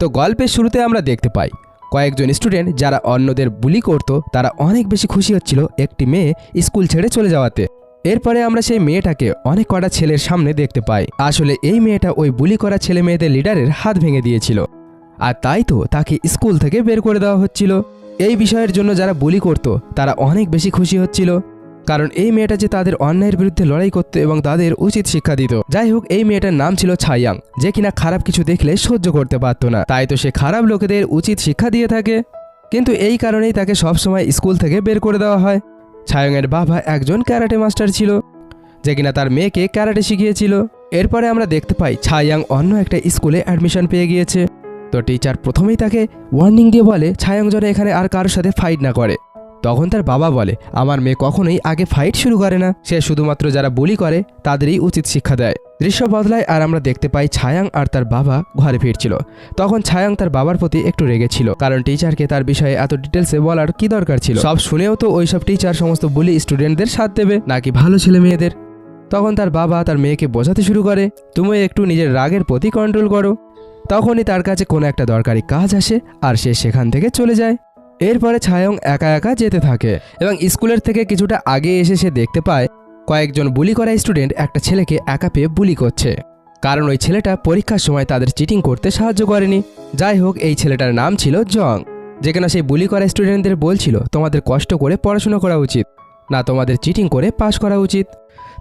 তো গল্পের শুরুতে আমরা দেখতে পাই, কয়েকজন স্টুডেন্ট যারা অন্যদের বুলি করত, তারা অনেক বেশি খুশি হচ্ছিল একটি মেয়ে স্কুল ছেড়ে চলে যাওয়াতে। এরপরে আমরা সেই মেয়েটাকে অনেক কটা ছেলের সামনে দেখতে পাই। আসলে এই মেয়েটা ওই বুলি করা ছেলে মেয়েদের লিডারের হাত ভেঙে দিয়েছিল। আর তাই তো তাকে স্কুল থেকে বের করে দেওয়া হচ্ছিল। এই বিষয়ের জন্য যারা বুলি করত, তারা অনেক বেশি খুশি হচ্ছিল। কারণ এই মেয়েটা যে তাদের অন্যায়ের বিরুদ্ধে লড়াই করতে এবং তাদের উচিত শিক্ষা দিত। যাই হোক এই মেয়েটার নাম ছিল ছাইয়াং যে কিনা খারাপ কিছু দেখলে সহ্য করতে পারতো না। তাই তো সে খারাপ লোকেদের উচিত শিক্ষা দিয়ে থাকে। কিন্তু এই কারণেই তাকে সবসময় স্কুল থেকে বের করে দেওয়া হয়। ছায়ংয়ের বাবা একজন ক্যারাটে মাস্টার ছিল, যে কিনা তার মেয়েকে ক্যারাটে শিখিয়েছিল। এরপরে আমরা দেখতে পাই ছায়াং অন্য একটা স্কুলে অ্যাডমিশন পেয়ে গিয়েছে। তো টিচার প্রথমেই তাকে ওয়ার্নিং দিয়ে বলে, ছায়াং যেন এখানে আর কারোর সাথে ফাইট না করে। তখন তার বাবা বলে, আমার মেয়ে কখনোই আগে ফাইট শুরু করে না। সে শুধুমাত্র যারা বুলি করে, তাদেরই উচিত শিক্ষা দেয়। দৃশ্য বদলায় আর আমরা দেখতে পাই ছায়াং আর তার বাবা ঘরে ফিরছিল। তখন ছায়াং তার বাবার প্রতি একটু রেগেছিল কারণ টিচারকে তার বিষয়ে এত ডিটেলসে বলার কি দরকার ছিল? সব শুনেও তো ওইসব টিচার সমস্ত বুলি স্টুডেন্টদের সাথ দেবে, নাকি ভালো ছেলে মেয়েদের? তখন তার বাবা তার মেয়েকে বোঝাতে শুরু করে, তুমি একটু নিজের রাগের প্রতি কন্ট্রোল করো। তখনই তার কাছে কোনো একটা দরকারি কাজ আসে, আর সে সেখান থেকে চলে যায়। এরপরে ছায়ং একা একা যেতে থাকে এবং স্কুলের থেকে কিছুটা আগে এসে সে দেখতে পায় কয়েকজন বুলি করা স্টুডেন্ট একটা ছেলেকে একা পেয়ে বুলি করছে। কারণ ওই ছেলেটা পরীক্ষার সময় তাদের চিটিং করতে সাহায্য করেনি। যাই হোক, এই ছেলেটার নাম ছিল জং। যেখানে সেই বুলি করা স্টুডেন্টদের বলছিল, তোমাদের কষ্ট করে পড়াশোনা করা উচিত, না তোমাদের চিটিং করে পাশ করা উচিত।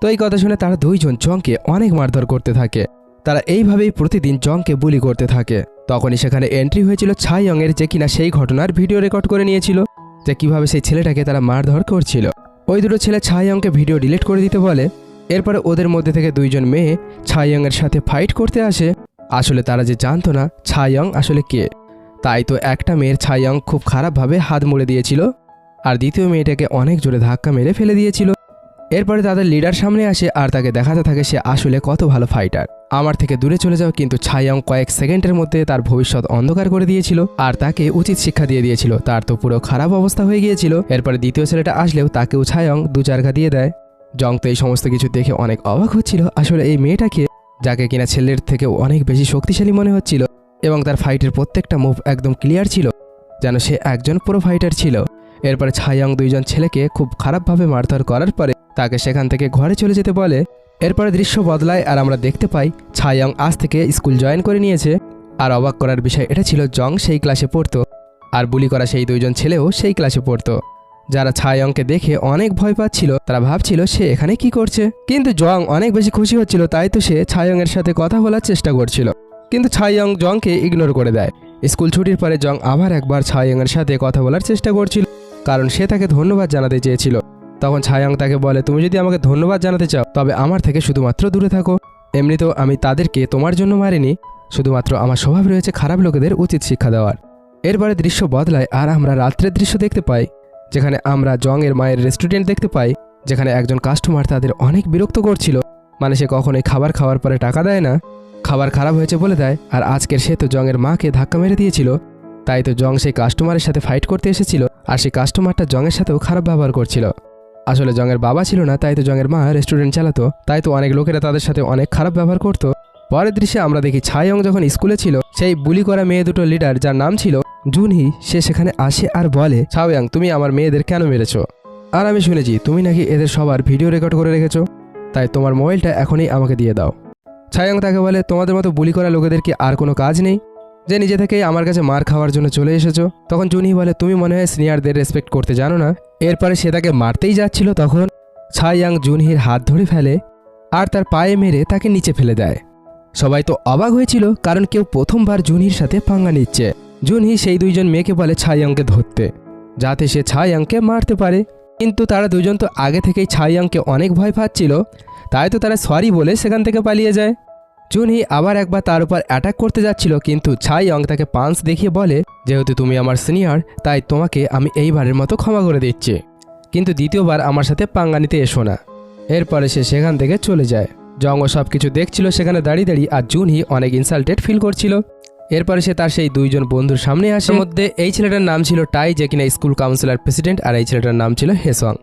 তো এই কথা শুনে তারা দুইজন জংকে অনেক মারধর করতে থাকে। তারা এইভাবেই প্রতিদিন জংকে বুলি করতে থাকে। তখনই সেখানে এন্ট্রি হয়েছিল ছাইয়ংয়ের যে কিনা সেই ঘটনার ভিডিও রেকর্ড করে নিয়েছিল, যে কীভাবে সেই ছেলেটাকে তারা মারধর করছিল। ওই দুটো ছেলে ছাইয়ংকে ভিডিও ডিলিট করে দিতে বলে, এরপরে ওদের মধ্যে থেকে দুইজন মেয়ে ছাইয়ংয়ের সাথে ফাইট করতে আসে। আসলে তারা যে জানতো না ছাইয়ং আসলে কে, তাই তো একটা মেয়ের ছাইয়ং খুব খারাপভাবে হাত মুড়ে দিয়েছিল, আর দ্বিতীয় মেয়েটাকে অনেক জোরে ধাক্কা মেরে ফেলে দিয়েছিল। এরপরে তাদের লিডার সামনে আসে আর তাকে দেখাতে থাকে সে আসলে কত ভালো ফাইটার আমার থেকে দূরে চলে যাও কিন্তু ছায়াং কয়েক সেকেন্ডের মধ্যে তার ভবিষ্যৎ অন্ধকার করে দিয়েছিল আর তাকে উচিত শিক্ষা দিয়ে দিয়েছিল। তার তো পুরো খারাপ অবস্থা হয়ে গিয়েছিল। এরপরে দ্বিতীয় ছেলেটা আসলেও তাকেও ছায়ং দু চারঘা দিয়ে দেয়। জং তো এই সমস্ত কিছু দেখে অনেক অবাক হচ্ছিল। আসলে এই মেয়েটাকে, যাকে কিনা ছেলের থেকেও অনেক বেশি শক্তিশালী মনে হচ্ছিল এবং তার ফাইটের প্রত্যেকটা মুভ একদম ক্লিয়ার ছিল, যেন সে একজন পুরো ফাইটার ছিল। এরপরে ছায়াং দুইজন ছেলেকে খুব খারাপভাবে মারধর করার পরে তাকে সেখান থেকে ঘরে চলে যেতে বলে। এরপরে দৃশ্য বদলায় আর আমরা দেখতে পাই, ছায়াং আজ থেকে স্কুল জয়েন করে নিয়েছে। আর অবাক করার বিষয় এটা ছিল জং সেই ক্লাসে পড়তো। আর বুলি করা সেই দুইজন ছেলেও সেই ক্লাসে পড়তো। যারা ছায়ংকে দেখে অনেক ভয় পাচ্ছিল, তারা ভাবছিল সে এখানে কি করছে। কিন্তু জং অনেক বেশি খুশি হচ্ছিল, তাই তো সে ছায়ংয়ের সাথে কথা বলার চেষ্টা করছিল। কিন্তু ছাইয়ং জংকে ইগনোর করে দেয়। স্কুল ছুটির পরে জং আবার একবার ছাইয়ংয়ের সাথে কথা বলার চেষ্টা করছিল, কারণ সে তাকে ধন্যবাদ জানাতে চেয়েছিল। তখন ছায়াং তাকে বলে, তুমি যদি আমাকে ধন্যবাদ জানাতে চাও, তবে আমার থেকে শুধুমাত্র দূরে থাকো। এমনিতেও আমি তাদেরকে তোমার জন্য মারিনি, শুধুমাত্র আমার স্বভাব রয়েছে খারাপ লোকেদের উচিত শিক্ষা দেওয়ার। এরপরে দৃশ্য বদলায় আর আমরা রাত্রের দৃশ্য দেখতে পাই, যেখানে আমরা জং এর মায়ের রেস্টুরেন্ট দেখতে পাই, যেখানে একজন কাস্টমার তাদের অনেক বিরক্ত করছিল। মানে সে কখনোই খাবার খাওয়ার পরে টাকা দেয় না, খাবার খারাপ হয়েছে বলে দেয়, আর আজকের সে তো জংয়ের মাকে ধাক্কা মেরে দিয়েছিল। তাই তো জং সেই কাস্টমারের সাথে ফাইট করতে এসেছিল, আর সেই কাস্টমারটা জংয়ের সাথেও খারাপ ব্যবহার করছিল। আসলে জংয়ের বাবা ছিল না, তাই তো জংয়ের মা রেস্টুরেন্ট চালাতো। তাই তো অনেক লোকেরা তাদের সাথে অনেক খারাপ ব্যবহার করতো। পরের দৃশ্যে আমরা দেখি ছায়ং যখন স্কুলে ছিল, সেই বুলি করা মেয়ে দুটো লিডার যার নাম ছিল জুনহি, সে সেখানে আসে আর বলে ছাওয়াং তুমি আমার মেয়েদের কেন মেরেছো? আর আমি শুনেছি, তুমি নাকি এদের সবার ভিডিও রেকর্ড করে রেখেছো? তাই তোমার মোবাইলটা এখনই আমাকে দিয়ে দাও। ছায়ং তাকে বলে, তোমাদের মতো বুলি করা লোকেদের কি আর কোনো কাজ নেই? যে নিজে থেকেই আমার কাছে মার খাওয়ার জন্য চলে এসেছ। তখন জুনি বলে, তুমি মনে হয় সিনিয়রদের রেসপেক্ট করতে জানো না? এরপরে সে তাকে মারতেই যাচ্ছিল তখন। ছাইয়াং জুনহির হাত ধরে ফেলে আর তার পায়ে মেরে তাকে নিচে ফেলে দেয়। সবাই তো অবাক হয়েছিল, কারণ কেউ প্রথমবার জুনহির সাথে পাঙ্গা নিচ্ছে। জুনহি সেই দুইজন মেয়েকে বলে ছাইয়াংকে ধরতে, যাতে সে ছাইয়াংকে মারতে পারে। কিন্তু তারা দুজন তো আগে থেকেই ছাইয়াংকে অনেক ভয় পাচ্ছিল, তাই তো তারা সরি বলে সেখান থেকে পালিয়ে যায়। জুনহি আবার একবার তার উপর অ্যাটাক করতে যাচ্ছিল, কিন্তু ছাই অং তাকে পাঞ্চ দেখিয়ে বলে, যেহেতু তুমি আমার সিনিয়র তাই তোমাকে আমি এইবারের মতো ক্ষমা করে দিচ্ছি। কিন্তু দ্বিতীয়বার আমার সাথে পাঙ্গা নিতে এসো না। এরপরে সে সেখান থেকে চলে যায়। জঙ্গ সব কিছু দেখছিল, সেখানে দাঁড়িয়ে দাঁড়িয়ে, আর জুনহি অনেক ইনসাল্টেড ফিল করছিল। এরপরে সে তার সেই দুইজন বন্ধুর সামনে আসে। মধ্যে এই ছেলেটার নাম ছিল টাই, যে কিনা স্কুল কাউন্সিলর প্রেসিডেন্ট আর এই ছেলেটার নাম ছিল হেসং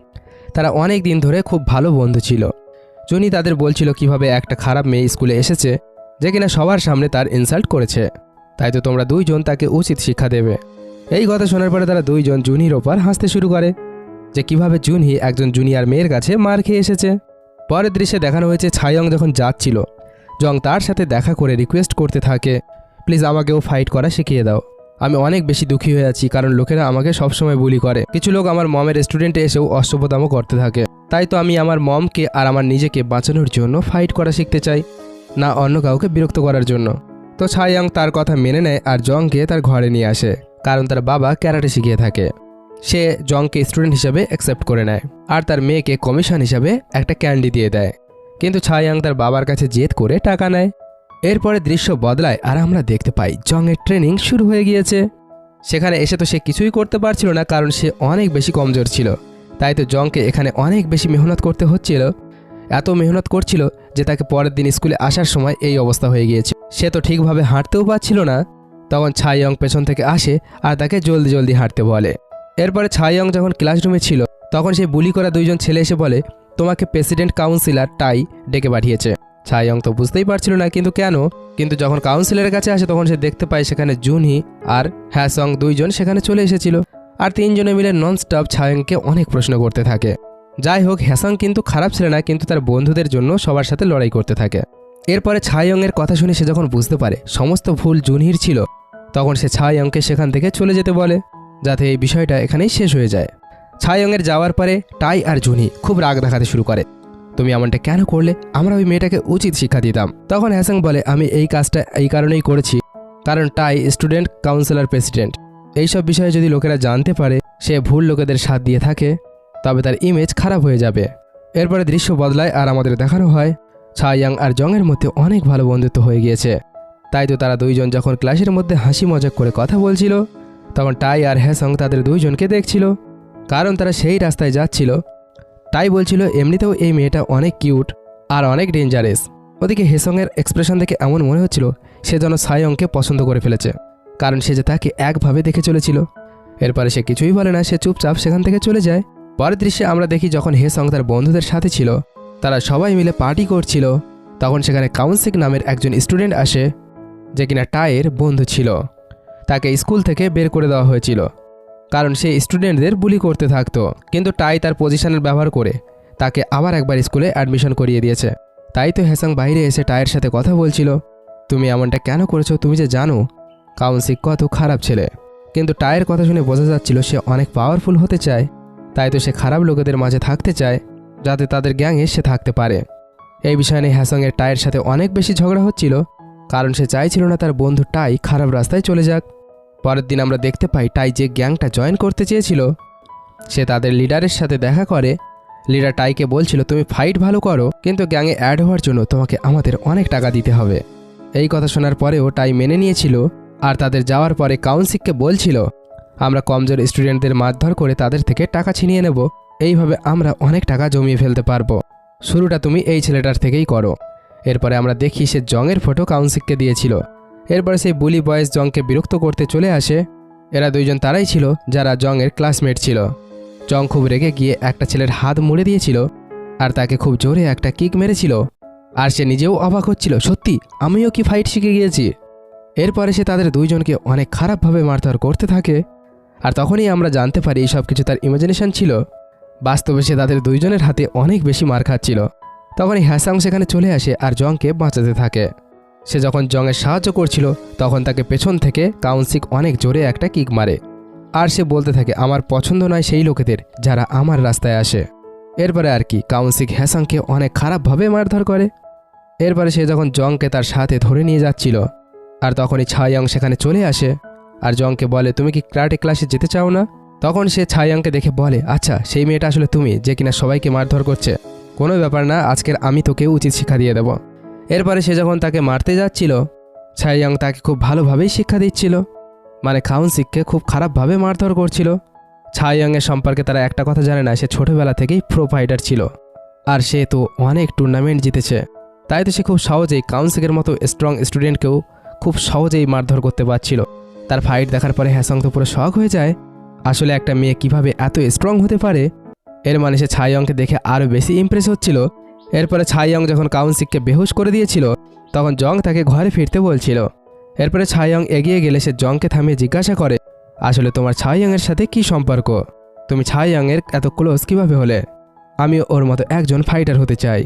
তারা অনেক দিন ধরে খুব ভালো বন্ধু ছিল। জুনি তাদের বলছিল কীভাবে একটা খারাপ মেয়ে স্কুলে এসেছে যে কিনা সবার সামনে তার ইনসাল্ট করেছে। তাই তো তোমরা দুইজন তাকে উচিত শিক্ষা দেবে। এই কথা শোনার পরে তারা দুইজন জুনির ওপর হাসতে শুরু করে যে কীভাবে জুনহি একজন জুনিয়র মেয়ের কাছে মার খেয়ে এসেছে। পরের দৃশ্যে দেখানো হয়েছে ছায়ং যখন যাচ্ছিল, জং তার সাথে দেখা করে রিকোয়েস্ট করতে থাকে প্লিজ আমাকেও ফাইট করা শিখিয়ে দাও। আমি অনেক বেশি দুঃখী হয়ে আছি কারণ লোকেরা আমাকে সবসময় বুলি করে। কিছু লোক আমার মমের রেস্টুরেন্টে এসেও অসভ্যতামও করতে থাকে। তাই তো আমি আমার মমকে আর আমার নিজেকে বাঁচানোর জন্য ফাইট করা শিখতে চাই, না অন্য কাউকে বিরক্ত করার জন্য। তো ছায়াং তার কথা মেনে নেয় আর জংকে তার ঘরে নিয়ে আসে, কারণ তার বাবা ক্যারাটে শিখিয়ে থাকে। সে জংকে স্টুডেন্ট হিসাবে অ্যাকসেপ্ট করে নেয় আর তার মেয়েকে কমিশন হিসাবে একটা ক্যান্ডি দিয়ে দেয়। কিন্তু ছায়াং তার বাবার কাছে জেদ করে টাকা নেয়। এরপরে দৃশ্য বদলায় আর আমরা দেখতে পাই জংয়ের ট্রেনিং শুরু হয়ে গিয়েছে। সেখানে এসে তো সে কিছুই করতে পারছিল না, কারণ সে অনেক বেশি কমজোর ছিল। তাই তো জংকে এখানে অনেক বেশি মেহনত করতে হচ্ছিল। এত মেহনত করছিল যে তাকে পরের দিন স্কুলে আসার সময় এই অবস্থা হয়ে গিয়েছে। সে তো ঠিকভাবে হাঁটতেও পারছিল না। তখন ছাইয়ং পেছন থেকে আসে আর তাকে জলদি জলদি হাঁটতে বলে। এরপরে ছাইয়ং যখন ক্লাসরুমে ছিল, তখন সেই বুলি করা দুইজন ছেলে এসে বলে, তোমাকে প্রেসিডেন্ট কাউন্সিলর টাই ডেকে পাঠিয়েছে। ছাইয়ং তো বুঝতেই পারছিল না, কিন্তু কেন? কিন্তু যখন কাউন্সিলরের কাছে আসে, তখন সে দেখতে পায় সেখানে জুনহি আর হ্যাসং দুইজন সেখানে চলে এসেছিল। আর তিনজনে মিলে নন স্টপ ছায়ংকে অনেক প্রশ্ন করতে থাকে। যাই হোক হ্যাসং কিন্তু খারাপ ছিল না, কিন্তু তার বন্ধুদের জন্য সবার সাথে লড়াই করতে থাকে। এরপরে ছায়ংয়ের কথা শুনে সে যখন বুঝতে পারে সমস্ত ভুল জুনহির ছিল, তখন সে ছায়ংকে সেখান থেকে চলে যেতে বলে, যাতে এই বিষয়টা এখানেই শেষ হয়ে যায়। ছায়ংয়ের যাওয়ার পরে টাই আর জুনি খুব রাগ দেখাতে শুরু করে, তুমি এমনটা কেন করলে? আমরা ওই মেয়েটাকে উচিত শিক্ষা দিতাম। তখন হ্যাসাং বলে, আমি এই কাজটা এই কারণেই করেছি, কারণ টাই স্টুডেন্ট কাউন্সিলর প্রেসিডেন্ট। এইসব বিষয়ে যদি লোকেরা জানতে পারে, সে ভুল লোকেদের সাথ দিয়ে থাকে, তবে তার ইমেজ খারাপ হয়ে যাবে। এরপরে দৃশ্য বদলায় আর আমাদের দেখানো হয়, ছায়াং আর জংয়ের মধ্যে অনেক ভালো বন্ধুত্ব হয়ে গিয়েছে। তাই তো তারা দুইজন যখন ক্লাসের মধ্যে হাসি মজাক করে কথা বলছিল, তখন টাই আর হ্যাসং তাদের দুইজনকে দেখছিল। কারণ তারা সেই রাস্তায় যাচ্ছিল, তাই বলছিল এমনিতেও এই মেয়েটা অনেক কিউট আর অনেক ডেঞ্জারেস ওদিকে হেসংয়ের এক্সপ্রেশন দেখে এমন মনে হচ্ছিল, সে যেন সায়ংকে পছন্দ করে ফেলেছে। কারণ সে যে তাকে একভাবে দেখে চলেছিল। এরপরে সে কিছুই বলে না, সে চুপচাপ সেখান থেকে চলে যায়। পরের দৃশ্যে আমরা দেখি যখন হেসং তার বন্ধুদের সাথে ছিল, তারা সবাই মিলে পার্টি করছিল। তখন সেখানে কাউন্সিক নামের একজন স্টুডেন্ট আসে, যে কিনা টায়ের বন্ধু ছিল। তাকে স্কুল থেকে বের করে দেওয়া হয়েছিল। কারণ সে স্টুডেন্টদের বুলি করতে থাকতো, কিন্তু টাই তার পজিশনের ব্যবহার করে তাকে আবার একবার স্কুলে অ্যাডমিশন করিয়ে দিয়েছে। তাই তো হেসাং বাইরে এসে টায়ের সাথে কথা বলছিল, তুমি এমনটা কেন করেছ? তুমি যে জানো কাউন্সিক কত খারাপ ছেলে। কিন্তু টায়ের কথা শুনে বোঝা যাচ্ছিল সে অনেক পাওয়ারফুল হতে চায়। তাই তো সে খারাপ লোকেদের মাঝে থাকতে চায়, যাতে তাদের গ্যাংয়ে সে থাকতে পারে। এই বিষয় নিয়ে হ্যাসংয়ের টায়ের সাথে অনেক বেশি ঝগড়া হচ্ছিল, কারণ সে চাইছিল না তার বন্ধু টাই খারাপ রাস্তায় চলে যাক। পরের দিন আমরা দেখতে পাই টাই যে গ্যাংটা জয়েন করতে চেয়েছিল। সে তাদের লিডারের সাথে দেখা করে। লিডার টাইকে বলছিল, তুমি ফাইট ভালো করো, কিন্তু গ্যাংয়ে অ্যাড হওয়ার জন্য তোমাকে আমাদের অনেক টাকা দিতে হবে। এই কথা শোনার পরেও টাই মেনে নিয়েছিল। আর তাদের যাওয়ার পরে কাউন্সিককে বলছিল, আমরা কমজোর স্টুডেন্টদের মারধর করে তাদের থেকে টাকা ছিনিয়ে নেব। এইভাবে আমরা অনেক টাকা জমিয়ে ফেলতে পারব। শুরুটা তুমি এই ছেলেটার থেকেই করো। এরপরে আমরা দেখি সে জংয়ের ফটো কাউন্সিককে দিয়েছিল। এরপরে সেই বুলি বয়েস জংকে বিরক্ত করতে চলে আসে। এরা দুইজন তারাই ছিল, যারা জংয়ের ক্লাসমেট ছিল। জং খুব রেগে গিয়ে একটা ছেলের হাত মুড়ে দিয়েছিল আর তাকে খুব জোরে একটা কিক মেরেছিল। আর সে নিজেও অবাক হচ্ছিল, সত্যি, আমিও কি ফাইট শিখে গিয়েছি? এরপরে সে তাদের দুইজনকে অনেক খারাপভাবে মারধর করতে থাকে। আর তখনই আমরা জানতে পারি এই সব কিছু তার ইমাজিনেশন ছিল। বাস্তবে সে তাদের দুইজনের হাতে অনেক বেশি মার খাচ্ছিল। তখনই হ্যাসাং সেখানে চলে আসে আর জংকে বাঁচাতে থাকে। সে যখন জংয়ের সাহায্য করছিল, তখন তাকে পেছন থেকে কাউন্সিক অনেক জোরে একটা কিক মারে। আর সে বলতে থাকে, আমার পছন্দ নয় সেই লোকেদের যারা আমার রাস্তায় আসে। এরপরে আর কি, কাউন্সিক হ্যাসাংকে অনেক খারাপভাবে মারধর করে। এরপরে সে যখন জংকে তার সাথে ধরে নিয়ে যাচ্ছিল আর তখনই ছায়াং সেখানে চলে আসে। আর জংকে বলে, তুমি কি ক্রাটে ক্লাসে যেতে চাও না? তখন সে ছায়াংকে দেখে বলে আচ্ছা সেই মেয়েটা আসলে তুমি, যে কিনা সবাইকে মারধর করছে। কোনো ব্যাপার না, আজকের আমি তোকে উচিত শিক্ষা দিয়ে দেব। এরপরে সে যখন তাকে মারতে যাচ্ছিল, ছায়াং তাকে খুব ভালোভাবেই শিক্ষা দিচ্ছিল। মানে খাউন্সিককে খুব খারাপভাবে মারধর করছিল। ছায়াংয়ের সম্পর্কে তারা একটা কথা জানে না, সে ছোটবেলা থেকেই প্রো ফাইটার ছিল। আর সে তো অনেক টুর্নামেন্ট জিতেছে। তাই তো সে খুব সহজেই কাউন্সিকের মতো স্ট্রং স্টুডেন্টকেও খুব সহজেই মারধর করতে পারছিল। তার ফাইট দেখার পরে হ্যাসং তো পুরো শখ হয়ে যায়। আসলে একটা মেয়ে কীভাবে এত স্ট্রং হতে পারে? এর মানে সে ছাইয়ংকে দেখে আরও বেশি ইমপ্রেস হচ্ছিল। এরপরে ছাইয়ং যখন কাউন্সিককে বেহুশ করে দিয়েছিল, তখন জং তাকে ঘরে ফিরতে বলছিল। এরপরে ছায়ং এগিয়ে গেলে সে জংকে থামিয়ে জিজ্ঞাসা করে, আসলে তোমার ছাইয়াংয়ের সাথে কি সম্পর্ক? তুমি ছাইয়াংয়ের এত ক্লোজ কীভাবে হলে? আমি ওর মতো একজন ফাইটার হতে চাই।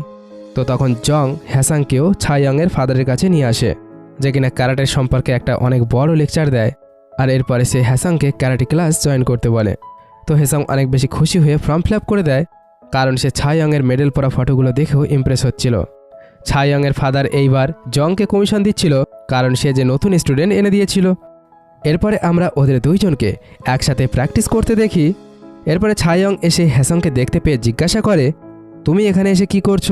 তো তখন জং হ্যাসাংকেও ছাইয়াংয়ের ফাদারের কাছে নিয়ে আসে। যে কিনা ক্যারাটের সম্পর্কে একটা অনেক বড় লেকচার দেয় আর এরপরে সে হ্যাসাংকে ক্যারাটে ক্লাস জয়েন করতে বলে। তো হেসাং অনেক বেশি খুশি হয়ে ফর্ম ফিল করে দেয়, কারণ সে ছাইয়াংয়ের মেডেল পরা ফটোগুলো দেখেও ইমপ্রেস হচ্ছিল। ছাইয়াংয়ের ফাদার এইবার জংকে কমিশন দিচ্ছিল, কারণ সে যে নতুন স্টুডেন্ট এনে দিয়েছিল। এরপরে আমরা ওদের দুইজনকে একসাথে প্র্যাকটিস করতে দেখি। এরপরে ছায়ং এসে হ্যাসংকে দেখতে পেয়ে জিজ্ঞাসা করে, তুমি এখানে এসে কি করছ?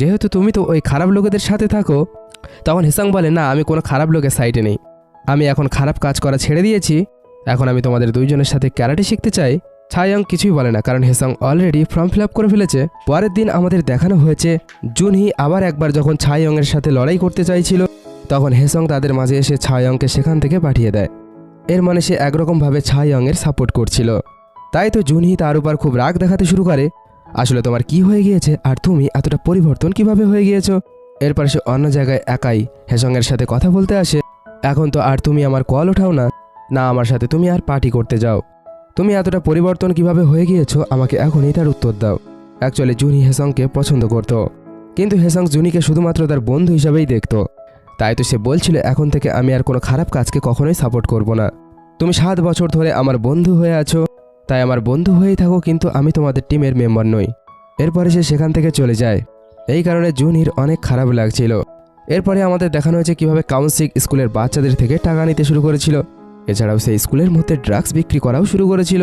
যেহেতু তুমি তো ওই খারাপ লোকেদের সাথে থাকো তখন হেসাং বলে, না, আমি কোনো খারাপ লোকের সাইডে নেই। আমি এখন খারাপ কাজ করা ছেড়ে দিয়েছি। এখন আমি তোমাদের দুইজনের সাথে ক্যারাটে শিখতে চাই। ছায়ং কিছুই বলে না, কারণ হেসাং অলরেডি ফর্ম ফিল করে ফেলেছে। পরের দিন আমাদের দেখানো হয়েছে, জুনহি আবার একবার যখন ছায়ংয়ের সাথে লড়াই করতে চাইছিল, তখন হেসং তাদের মাঝে এসে ছায়ংকে সেখান থেকে পাঠিয়ে দেয়। এর মানে সে একরকমভাবে ছায়ংয়ের সাপোর্ট করছিল। তাই তো জুনহি তার উপর খুব রাগ দেখাতে শুরু করে। আসলে তোমার কি হয়ে গিয়েছে? আর তুমি এতটা পরিবর্তন কীভাবে হয়ে গিয়েছো? এরপর সে অন্য জায়গায় একাই হেসংয়ের সাথে কথা বলতে আসে। এখন তো আর তুমি আমার কল ওঠাও না। না, আমার সাথে তুমি আর পার্টি করতে যাও। তুমি এতটা পরিবর্তন কীভাবে হয়ে গিয়েছো, আমাকে এখনই তার উত্তর দাও। অ্যাকচুয়ালি জুনি হেসংকে পছন্দ করত। কিন্তু হেসং জুনিকে শুধুমাত্র তার বন্ধু হিসাবেই দেখত। তাই তো সে বলছিল, এখন থেকে আমি আর কোনো খারাপ কাজকে কখনোই সাপোর্ট করব না। তুমি সাত বছর ধরে আমার বন্ধু হয়ে আছো। তাই আমার বন্ধু হয়েই থাকো, কিন্তু আমি তোমাদের টিমের মেম্বার নই। এরপরে সে সেখান থেকে চলে যায়। এই কারণে জুনির অনেক খারাপ লাগছিল। এরপরে আমাদের দেখানো হয়েছে কীভাবে কাউন্সিক স্কুলের বাচ্চাদের থেকে টাকা নিতে শুরু করেছিল। এছাড়াও সেই স্কুলের মধ্যে ড্রাগস বিক্রি করাও শুরু করেছিল,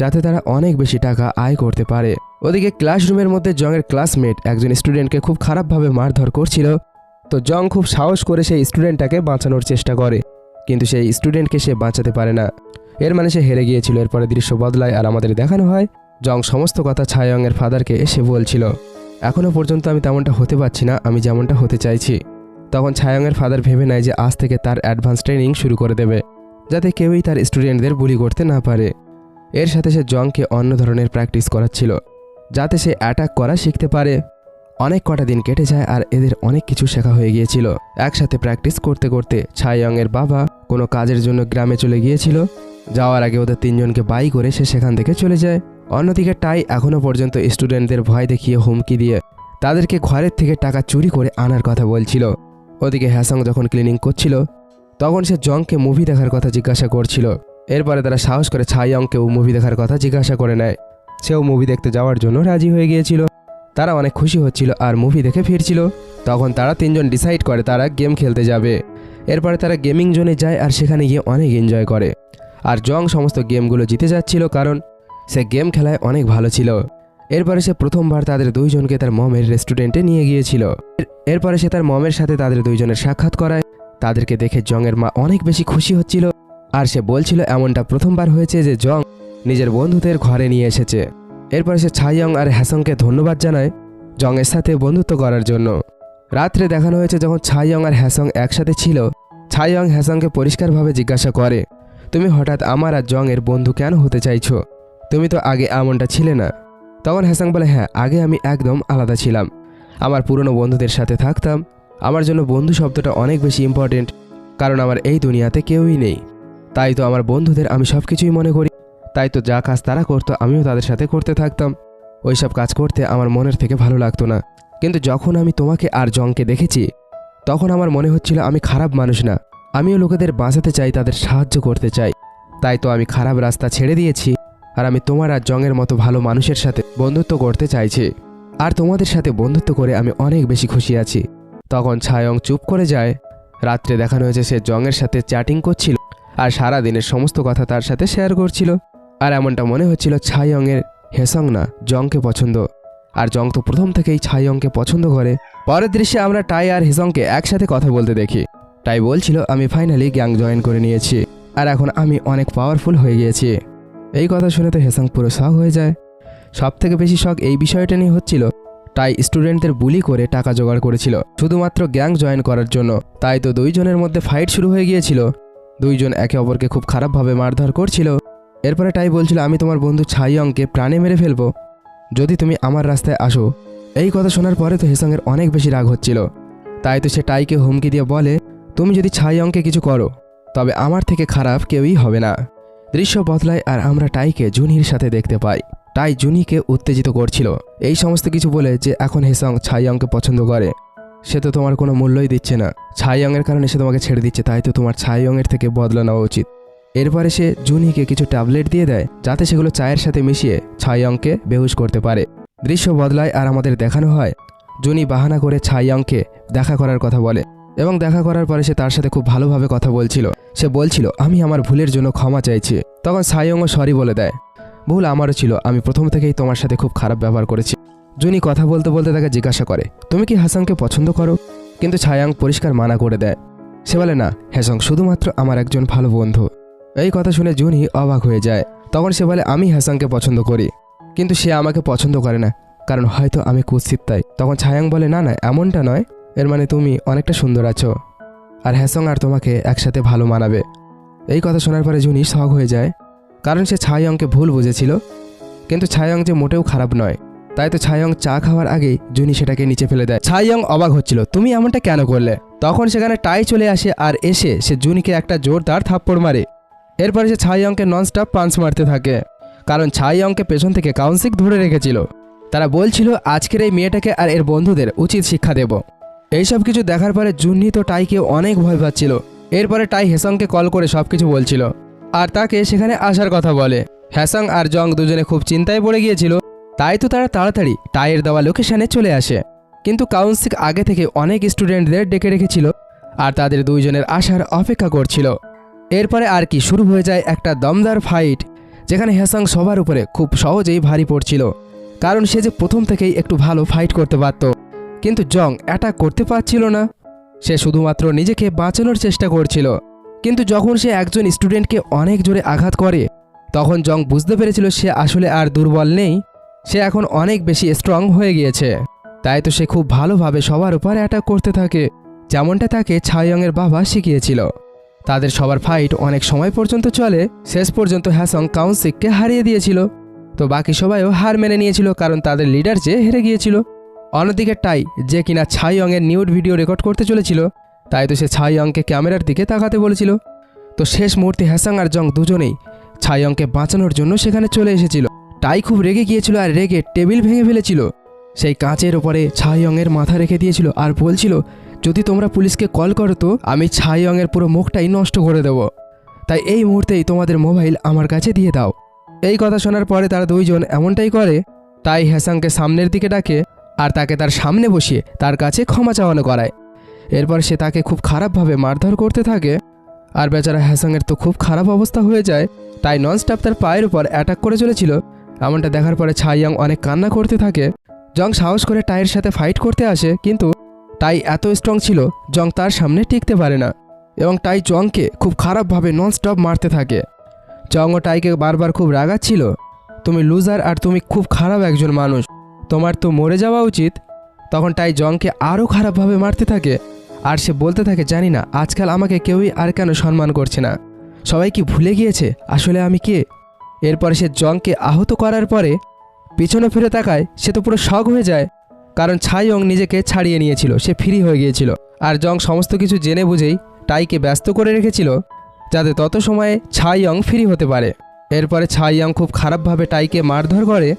যাতে তারা অনেক বেশি টাকা আয় করতে পারে। ওদিকে ক্লাসরুমের মধ্যে জংয়ের ক্লাসমেট একজন স্টুডেন্টকে খুব খারাপভাবে মারধর করছিল। তো জং খুব সাহস করে সেই স্টুডেন্টটাকে বাঁচানোর চেষ্টা করে, কিন্তু সেই স্টুডেন্টকে সে বাঁচাতে পারে না। এর মানে সে হেরে গিয়েছিল, এরপরে দৃশ্য বদলায় আর আমাদের দেখানো হয়, জং সমস্ত কথা ছায়ংয়ের ফাদারকে এসে বলছিল। এখনও পর্যন্ত আমি তেমনটা হতে পারছি না, আমি যেমনটা হতে চাইছি। তখন ছায়ংয়ের ফাদার ভেবে নেয় যে আজ থেকে তার অ্যাডভান্স ট্রেনিং শুরু করে দেবে, যাতে কেউই তার স্টুডেন্টদের বুলি করতে না পারে। এর সাথে সে জংকে অন্য ধরনের প্র্যাকটিস করাচ্ছিল, যাতে সে অ্যাটাক করা শিখতে পারে। অনেক কটা দিন কেটে যায় আর এদের অনেক কিছু শেখা হয়ে গিয়েছিল। একসাথে প্র্যাকটিস করতে করতে ছাইয়ংয়ের বাবা কোনো কাজের জন্য গ্রামে চলে গিয়েছিল, যাওয়ার আগে ওদের তিনজনকে বাই করে সে সেখান থেকে চলে যায়। অন্যদিকে টাই এখনও পর্যন্ত স্টুডেন্টদের ভয় দেখিয়ে হুমকি দিয়ে তাদেরকে ঘরের থেকে টাকা চুরি করে আনার কথা বলছিল। ওদিকে হ্যাসং যখন ক্লিনিং করছিল, তখন সে জংকে মুভি দেখার কথা জিজ্ঞাসা করছিল। এরপরে তারা সাহস করে ছাই ছাইয়ংকেও মুভি দেখার কথা জিজ্ঞাসা করে নেয়। সেও মুভি দেখতে যাওয়ার জন্য রাজি হয়ে গিয়েছিল। তারা অনেক খুশি হচ্ছিল আর মুভি দেখে ফিরছিল। তখন তারা তিনজন ডিসাইড করে তারা গেম খেলতে যাবে। এরপরে তারা গেমিং জোনে যায় আর সেখানে গিয়ে অনেক এনজয় করে। আর জং সমস্ত গেমগুলো জিতে যাচ্ছিল কারণ সে গেম খেলায় অনেক ভালো ছিল। এরপরে সে প্রথমবার তাদের দুইজনকে তার মমের রেস্টুরেন্টে নিয়ে গিয়েছিল। এরপরে সে তার মমের সাথে তাদের দুইজনের সাক্ষাৎ করায়। তাদেরকে দেখে জংয়ের মা অনেক বেশি খুশি হচ্ছিল। আর সে বলছিল, এমনটা প্রথমবার হয়েছে যে জং নিজের বন্ধুদের ঘরে নিয়ে এসেছে। এরপরে সে ছাইয়ং আর হ্যাসংকে ধন্যবাদ জানায় জংয়ের সাথে বন্ধুত্ব করার জন্য। রাত্রে দেখানো হয়েছে যখন ছাইয়ং আর হ্যাসং একসাথে ছিল। ছাইয়ং হ্যাসংকে পরিষ্কারভাবে জিজ্ঞাসা করে, তুমি হঠাৎ আমার আর জংয়ের বন্ধু কেন হতে চাইছো? তুমি তো আগে এমনটা ছিলে না। তখন হ্যাসাং বলে হ্যাঁ আগে আমি একদম আলাদা ছিলাম। আমার পুরনো বন্ধুদের সাথে থাকতাম। আমার জন্য বন্ধু শব্দটা অনেক বেশি ইম্পর্টেন্ট কারণ আমার এই দুনিয়াতে কেউই নেই। তাই তো আমার বন্ধুদের আমি সব কিছুই মনে করি। তাই তো যা কাজ তারা করতো, আমিও তাদের সাথে করতে থাকতাম। ওইসব কাজ করতে আমার মনের থেকে ভালো লাগতো না। কিন্তু যখন আমি তোমাকে আর জংকে দেখেছি, তখন আমার মনে হচ্ছিল আমি খারাপ মানুষ না। আমিও লোকেদের বাঁচাতে চাই, তাদের সাহায্য করতে চাই। তাই তো আমি খারাপ রাস্তা ছেড়ে দিয়েছি। আর আমি তোমার আর জংয়ের মতো ভালো মানুষের সাথে বন্ধুত্ব করতে চাইছি। আর তোমাদের সাথে বন্ধুত্ব করে আমি অনেক বেশি খুশি আছি। তখন ছায়ং চুপ করে যায়। রাত্রে দেখানো হয়েছে সে জংয়ের সাথে চ্যাটিং করছিল আর সারা দিনের সমস্ত কথা তার সাথে শেয়ার করছিল। আর এমনটা মনে হচ্ছিল ছাইয়ংয়ের হেসং না জংকে পছন্দ। আর জং তো প্রথম থেকেই ছাইয়ংকে পছন্দ করে। পরের দৃশ্যে আমরা টাই আর হেসংকে একসাথে কথা বলতে দেখি। টাই বলছিল, আমি ফাইনালি গ্যাং জয়েন করে নিয়েছি। আর এখন আমি অনেক পাওয়ারফুল হয়ে গিয়েছি। এই কথা শুনে তো হেসং পুরো শখ হয়ে যায়। সব থেকে বেশি শখ এই বিষয়টা নিয়ে হচ্ছিল, তাই স্টুডেন্টদের বুলি করে টাকা জোগাড় করেছিল, শুধুমাত্র গ্যাং জয়েন করার জন্য। তাই তো দুইজনের মধ্যে ফাইট শুরু হয়ে গিয়েছিল। দুইজন একে অপরকে খুব খারাপভাবে মারধর করছিল। এরপরে টাই বলছিল, আমি তোমার বন্ধু ছাই ছাইয়ংকে প্রাণে মেরে ফেলব। যদি তুমি আমার রাস্তায় আসো। এই কথা শোনার পরে তো হেসংয়ের অনেক বেশি রাগ হচ্ছিল। তাই তো সে টাইকে হুমকি দিয়ে বলে, তুমি যদি ছাই ছাইয়ংকে কিছু করো, তবে আমার থেকে খারাপ কেউই হবে না। দৃশ্য বদলায় আর আমরা টাইকে জুনির সাথে দেখতে পাই। টাই জুনিকে উত্তেজিত করছিল। এই সমস্ত কিছু বলে যে এখন হেসং ছাইয়ংকে পছন্দ করে। সে তো তোমার কোনো মূল্যই দিচ্ছে না। ছাইয়ংয়ের কারণে সে তোমাকে ছেড়ে দিচ্ছে, তাই তো তোমার ছাইয়ংয়ের থেকে বদলা নেওয়া উচিত। এরপরে সে জুনিকে কিছু ট্যাবলেট দিয়ে দেয়, যাতে সেগুলো চায়ের সাথে মিশিয়ে ছাইয়ংকে বেহুশ করতে পারে। দৃশ্য বদলায় আর আমাদের দেখানো হয়। জুনি বাহানা করে ছাইয়ংকে দেখা করার কথা বলে এবং দেখা করার পরে সে তার সাথে খুব ভালোভাবে কথা বলছিল। সে বলছিল, আমি আমার ভুলের জন্য ক্ষমা চাইছি। তখন ছাইয়ংও সরি বলে দেয়। ভুল আমারও ছিল, আমি প্রথম থেকেই তোমার সাথে খুব খারাপ ব্যবহার করেছি। জুনি কথা বলতে বলতে তাকে জিজ্ঞাসা করে, তুমি কি হাসানকে পছন্দ করো? কিন্তু ছায়াং পরিষ্কার মানা করে দেয়। সে বলে, না হ্যাসং শুধুমাত্র আমার একজন ভালো বন্ধু। এই কথা শুনে জুনি অবাক হয়ে যায়। তখন সে বলে, আমি হাসানকে পছন্দ করি, কিন্তু সে আমাকে পছন্দ করে না, কারণ হয়তো আমি কুৎসিত তাই। তখন ছায়াং বলে, না না, এমনটা নয়। এর মানে তুমি অনেকটা সুন্দর আছো। আর হ্যাসং আর তোমাকে একসাথে ভালো মানাবে। এই কথা শোনার পরে জুনি শখ হয়ে যায়। কারণ সে ছায়ংকে ভুল বুঝেছিল। কিন্তু ছায়ং যে মোটেও খারাপ নয়। তাই তো ছায়ং চা খাওয়ার আগেই জুনি সেটাকে নিচে ফেলে দেয়। ছায়ং অবাক হচ্ছিল, তুমি এমনটা কেন করলে? তখন সেখানে টাই চলে আসে আর এসে সে জুনিকে একটা জোরদার থাপ্পড় মারে। এরপরে সে ছায়ংকে ননস্টপ পাঞ্চ মারতে থাকে। কারণ ছায়ংকে পেছন থেকে কাউন্সিক ধরে রেখেছিল। তারা বলছিল, আজকের এই মেয়েটাকে আর এর বন্ধুদের উচিত শিক্ষা দেব। এইসব কিছু দেখার পরে জুন্নি তো টাইকে অনেক ভয় পাচ্ছিল। এরপরে টাই হেসংকে কল করে সব কিছু বলছিল। আর তাকে সেখানে আসার কথা বলে। হ্যাসং আর জং দুজনে খুব চিন্তায় পড়ে গিয়েছিল। তাই তো তারা তাড়াতাড়ি টাইয়ের দেওয়া লোকেশনে চলে আসে। কিন্তু কাউন্সিক আগে থেকে অনেক স্টুডেন্টদের ডেকে রেখেছিল আর তাদের দুইজনের আসার অপেক্ষা করছিল। এরপরে আর কি শুরু হয়ে যায় একটা দমদার ফাইট, যেখানে হ্যাসং সবার উপরে খুব সহজেই ভারী পড়ছিল। কারণ সে যে প্রথম থেকেই একটু ভালো ফাইট করতে পারত। কিন্তু জং অ্যাটাক করতে পারছিল না। সে শুধুমাত্র নিজেকে বাঁচানোর চেষ্টা করছিল। কিন্তু যখন সে একজন স্টুডেন্টকে অনেক জোরে আঘাত করে, তখন জং বুঝতে পেরেছিল সে আসলে আর দুর্বল নেই। সে এখন অনেক বেশি স্ট্রং হয়ে গিয়েছে। তাই তো সে খুব ভালোভাবে সবার উপর অ্যাটাক করতে থাকে, যেমনটা তাকে ছায়ংয়ের বাবা শিখিয়েছিল। তাদের সবার ফাইট অনেক সময় পর্যন্ত চলে, শেষ পর্যন্ত হ্যাসং কাউন্সিককে হারিয়ে দিয়েছিল। তো বাকি সবাইও হার মেনে নিয়েছিল, কারণ তাদের লিডার যে হেরে গিয়েছিল। অন্যদিকে টাই, যে কিনা ছাইয়ংয়ের নিউড ভিডিও রেকর্ড করতে চলেছিল, তাই তো সে ছাইয়ংকে ক্যামেরার দিকে তাকাতে বলেছিল। তো শেষ মুহূর্তে হ্যাসাং আর জং দুজনেই ছাইয়ংকে বাঁচানোর জন্য সেখানে চলে এসেছিল। টাই খুব রেগে গিয়েছিল আর রেগে টেবিল ভেঙে ফেলেছিল। সেই কাঁচের ওপরে ছাইয়ংয়ের মাথা রেখে দিয়েছিল আর বলছিল, যদি তোমরা পুলিশকে কল করো তো, আমি ছাইয়ংয়ের পুরো মুখটাই নষ্ট করে দেব। তাই এই মুহূর্তেই তোমাদের মোবাইল আমার কাছে দিয়ে দাও। এই কথা শোনার পরে তারা দুইজন এমনটাই করে, তাই হ্যাসাংকে সামনের দিকে ডাকে আর তাকে তার সামনে বসিয়ে তার কাছে ক্ষমা চাওয়ানো করায়। এরপর সে তাকে খুব খারাপভাবে মারধর করতে থাকে। আর বেচারা হ্যাসাংয়ের তো খুব খারাপ অবস্থা হয়ে যায়, তাই ননস্টপ তার পায়ের উপর অ্যাটাক করে চলেছিল। এমনটা দেখার পরে ছাইয়াং অনেক কান্না করতে থাকে। জং সাহস করে টাইয়ের সাথে ফাইট করতে আসে, কিন্তু টাই এত স্ট্রং ছিল, জং তার সামনে টিকতে পারে না। এবং টাই জংকে খুব খারাপভাবে ননস্টপ মারতে থাকে। জং ও টাইকে বারবার খুব রাগাচ্ছিল, তুমি লুজার আর তুমি খুব খারাপ একজন মানুষ। তোমার তো মরে যাওয়া উচিত। তখন টাই জংকে আরও খারাপভাবে মারতে থাকে। আর সে বলতে থাকে, জানি না, আজকাল আমাকে কেউই আর কেন সম্মান করছে না। সবাই কি ভুলে গিয়েছে? আসলে আমি কে? এরপরে সে জংকে আহত করার পরে পিছনে ফিরে তাকায়, সে তো পুরো শখ হয়ে যায়। কারণ ছাইয়ং নিজেকে ছাড়িয়ে নিয়েছিল, সে ফ্রি হয়ে গিয়েছিল। আর জং সমস্ত কিছু জেনে বুঝেই টাইকে ব্যস্ত করে রেখেছিল, যাতে তত সময়ে ছাইয়ং ফ্রি হতে পারে। এরপরে ছাইয়ং খুব খারাপভাবে টাইকে মারধর করে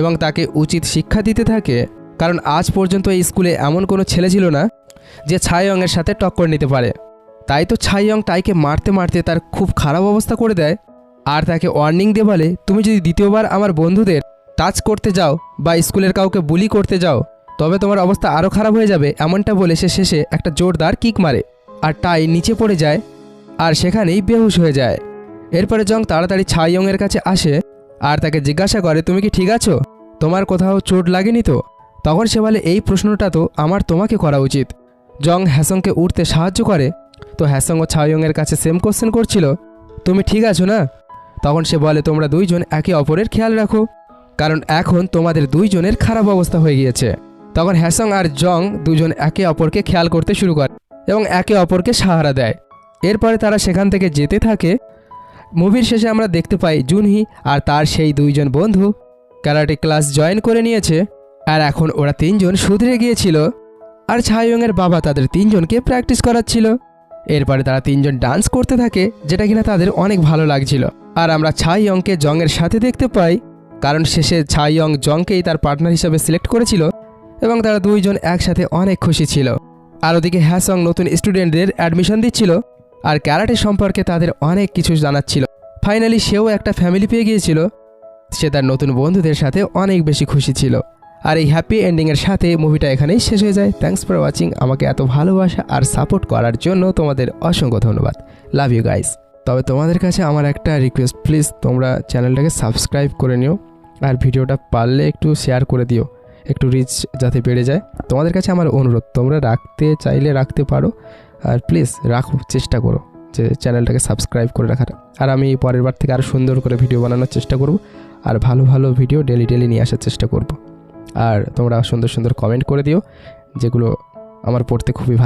এবং তাকে উচিত শিক্ষা দিতে থাকে, কারণ আজ পর্যন্ত এই স্কুলে এমন কোনো ছেলে ছিল না যে ছাইয়ংয়ের সাথে টক্কর নিতে পারে। তাই তো ছাইয়ং টাইকে মারতে মারতে তার খুব খারাপ অবস্থা করে দেয়, আর তাকে ওয়ার্নিং দিয়ে বলে, তুমি যদি দ্বিতীয়বার আমার বন্ধুদের টাচ করতে যাও বা স্কুলের কাউকে বুলি করতে যাও, তবে তোমার অবস্থা আরও খারাপ হয়ে যাবে, এমনটা বলে সে শেষে একটা জোরদার কিক মারে, আর টাই নিচে পড়ে যায়, আর সেখানেই বেহুশ হয়ে যায়। এরপরে জং তাড়াতাড়ি ছাইয়ংয়ের কাছে আসে আর তাকে জিজ্ঞাসা করে, তুমি কি ঠিক আছো? তোমার কোথাও চোট লাগেনি তো? তখন সে বলে, এই প্রশ্নটা তো আমার তোমাকে করা উচিত। জং হ্যাসংকে উঠতে সাহায্য করে। তো হ্যাসং ও ছাইয়ংয়ের কাছে সেম কোশ্চেন করছিল, তুমি ঠিক আছো না? তখন সে বলে, তোমরা দুইজন একে অপরের খেয়াল রাখো, কারণ এখন তোমাদের দুইজনের খারাপ অবস্থা হয়ে গিয়েছে। তখন হ্যাসং আর জং দুজন একে অপরকে খেয়াল করতে শুরু করে এবং একে অপরকে সাহারা দেয়। এরপরে তারা সেখান থেকে যেতে থাকে মুভির শেষে আমরা দেখতে পাই জুনহি আর তার সেই দুইজন বন্ধু। ক্যারাটে ক্লাস জয়েন করে নিয়েছে আর এখন ওরা তিনজন সুধরে গিয়েছিল আর ছাইয়ংয়ের বাবা তাদের তিনজনকে প্র্যাকটিস করাচ্ছিল। এরপরে তারা তিনজন ডান্স করতে থাকে, যেটা কিনা তাদের অনেক ভালো লাগছিল। আর আমরা ছাই ইয়ংকে জংয়ের সাথে দেখতে পাই, কারণ শেষে ছাই ইয়ং জংকেই তার পার্টনার হিসেবে সিলেক্ট করেছিল এবং তারা দুইজন একসাথে অনেক খুশি ছিল। আর ওদিকে হ্যাসং নতুন স্টুডেন্টদের অ্যাডমিশন দিচ্ছিল আর ক্যারাটে সম্পর্কে তাদের অনেক কিছু জানাচ্ছিল ফাইনালি সেও একটা ফ্যামিলি পেয়ে গিয়েছিল। সে তার নতুন বন্ধুদের সাথে অনেক বেশি খুশি ছিল। আর এই হ্যাপি এন্ডিংয়ের সাথে মুভিটা এখানেই শেষ হয়ে যায়। থ্যাঙ্কস ফর ওয়াচিং আমাকে এত ভালোবাসা আর সাপোর্ট করার জন্য তোমাদের অসংখ্য ধন্যবাদ। লাভ ইউ গাইস তবে তোমাদের কাছে আমার একটা রিকোয়েস্ট প্লিজ তোমরা চ্যানেলটাকে সাবস্ক্রাইব করে নিও। আর ভিডিওটা পারলে একটু শেয়ার করে দিও। একটু রিচ যাতে বেড়ে যায়। তোমাদের কাছে আমার অনুরোধ, তোমরা রাখতে চাইলে রাখতে পারো। আর প্লিজ রাখো, চেষ্টা করো যে চ্যানেলটাকে সাবস্ক্রাইব করে রাখার। আর আমি পরের বার থেকে আরও সুন্দর করে ভিডিও বানানোর চেষ্টা করব আর ভালো ভালো ভিডিও ডেলি ডেলি নিয়ে আসার চেষ্টা করব। আর তোমরা সুন্দর সুন্দর কমেন্ট করে দিও, যেগুলো আমার পড়তে খুবই ভালো